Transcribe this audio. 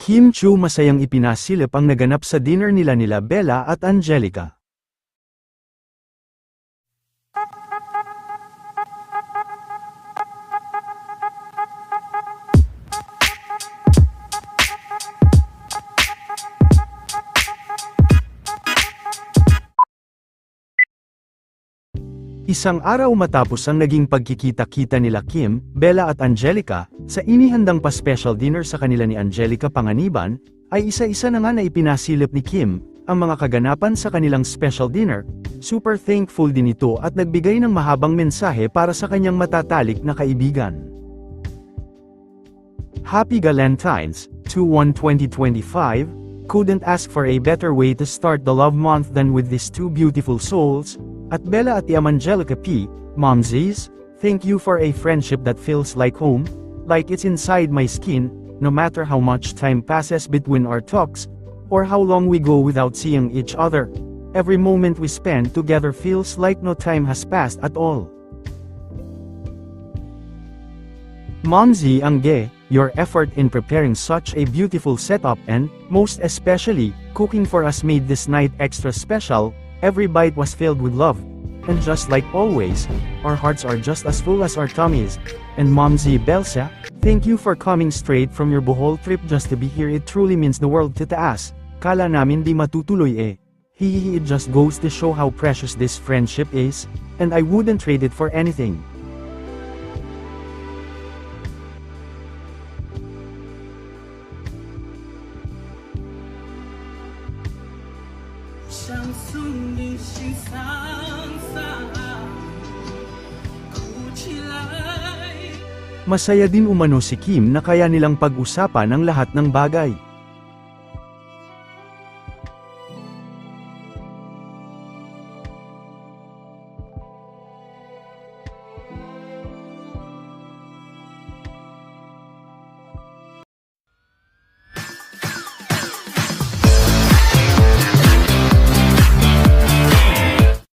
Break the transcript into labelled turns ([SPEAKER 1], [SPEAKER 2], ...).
[SPEAKER 1] Kim Chu masayang ipinasilip ang naganap sa dinner nila nila Bella at Angelica. Isang araw matapos ang naging pagkikita-kita nila Kim, Bella at Angelica, sa inihandang pa-special dinner sa kanila ni Angelica Panganiban, ay isa-isa na nga na ipinasilip ni Kim, ang mga kaganapan sa kanilang special dinner. Super thankful din ito at nagbigay ng mahabang mensahe para sa kanyang matatalik na kaibigan. Happy Galentines, 2-1-2025, couldn't ask for a better way to start the love month than with these two beautiful souls, at Bella at Angelica P, Momsies, thank you for a friendship that feels like home, like it's inside my skin, no matter how much time passes between our talks, or how long we go without seeing each other. Every moment we spend together feels like no time has passed at all. Momsy Angge, your effort in preparing such a beautiful setup and, most especially, cooking for us made this night extra special, every bite was filled with love. And just like always, our hearts are just as full as our tummies. And Momsy Belsa, thank you for coming straight from your Bohol trip just to be here it truly means the world to taas. Kala namin di matutuloy eh. Hihihi it just goes to show how precious this friendship is, and I wouldn't trade it for anything.
[SPEAKER 2] siyang sundin siyang saan
[SPEAKER 1] Masaya din umano si Kim na kaya nilang pag-usapan ang lahat ng bagay.